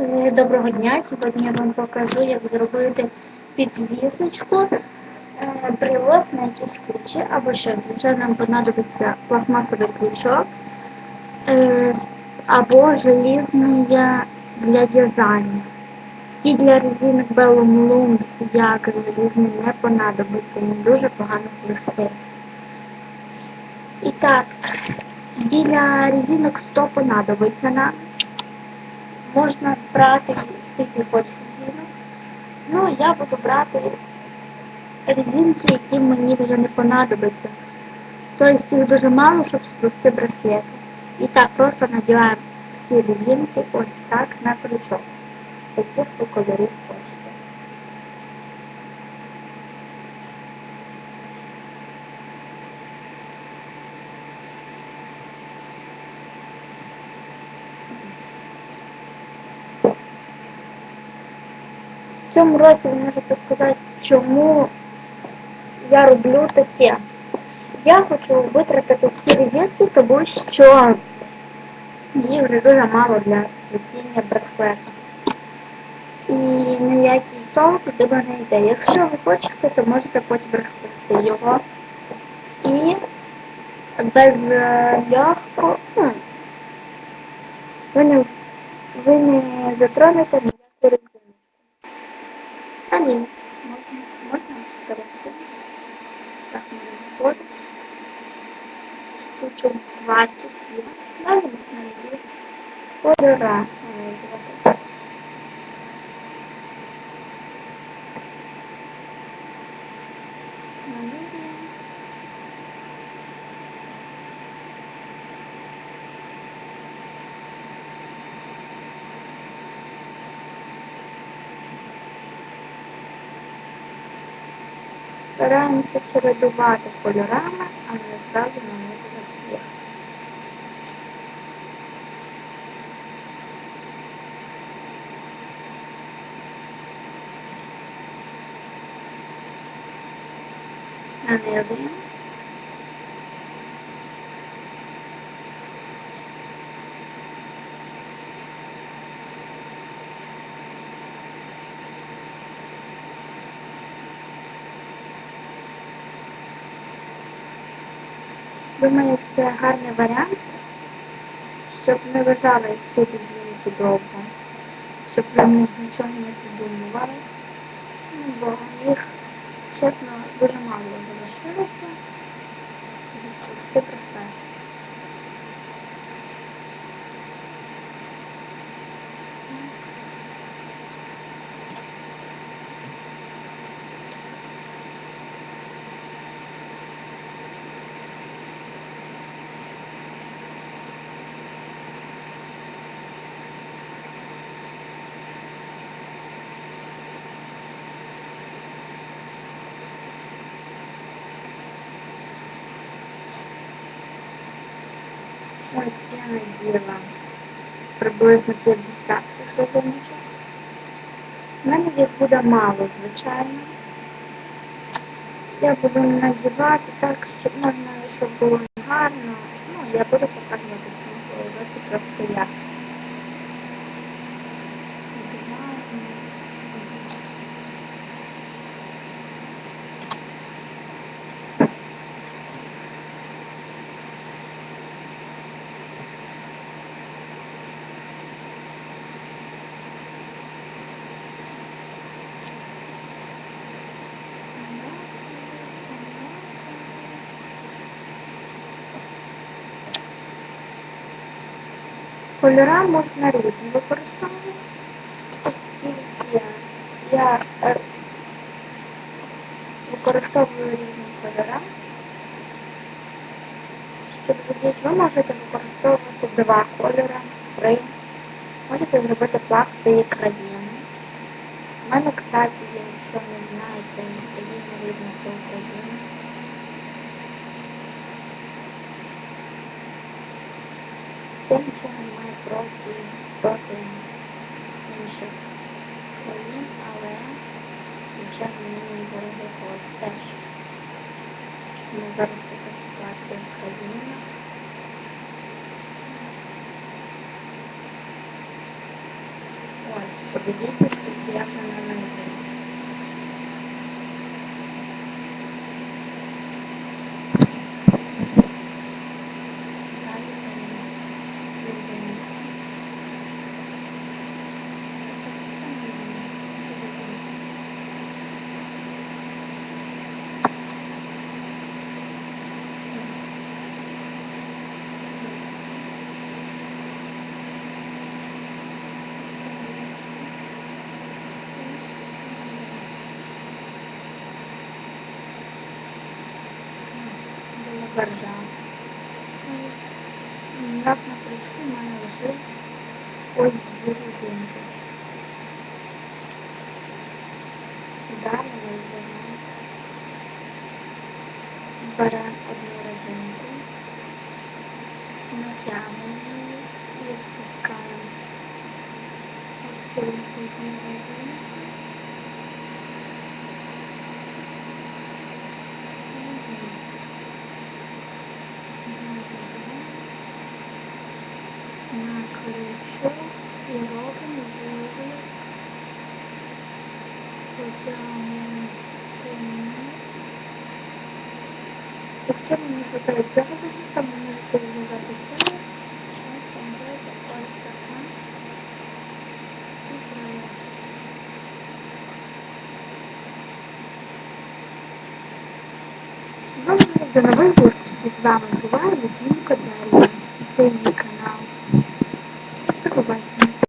Е, Доброго дня! Сьогодні я вам покажу, як зробити підвісочку, е, брелок на якісь ключі або ще. Звичайно, нам понадобиться пластмасовий ключок е, або желізний для в'язання. Ті для резинок Bellum Looms, як желізний, не понадобиться, він дуже погано плести. І так, біля резинок 100 понадобиться нам. Можна брати скільки хочеш резинок. Ну, я буду брати резинки, які мені вже не понадобиться. Тобто їх дуже мало, щоб сплести браслети. І так, просто надіваємо всі резинки ось так на крючок. Таких ви кольорів хочете. В цьому році ви можете сказати, чому я роблю таке. Я хочу витратити ці резинки, тому що їх вже дуже мало для плетіння браслета. І ніякий толк до мене йде. Якщо ви хочете, то можете потім розплести його. І без е, легко, ну, ви не, ви не затронете ніяку резину. А ні, можна, можна перейти. Так, не виходить. Штучок 20 є. Далі можна Стараємося чередувати кольорами, а не на них їх. Нанизуємо. Думаю, це гарний варіант, щоб не лежали ці резинки довго, щоб вони нічого не придумували. Ну, бо їх, чесно, дуже мало залишилося. Це просто. Ось я наділа приблизно 50 годиночок. У мене їх буде мало, звичайно. Я буду надівати так, щоб можна, щоб було гарно. Ну, я буду показувати цьому уроці просто як. Кольора можна різні використовувати, оскільки я е, використовую різні кольори. Щоб зробити, ви можете використовувати два кольори, три. Можете зробити флаг своєї країни. У мене, кстати, є, якщо не країна різна це Україна. Тим, немає проти, інших країн, але звичайно мені дорого теж. Ну, зараз така ситуація в країні. Ось, подивіться, боржа. Як на крючку в мене лишив ось дві годинки. Далі вибираємо. Беремо одну родинку, натягуємо її і спускаємо. Ось цю одну родинку. Якщо мені буде завжди, то мені перевіряти сюди. Зараз там буде ось така. З вами була Літвінка Дар'я. Це канал.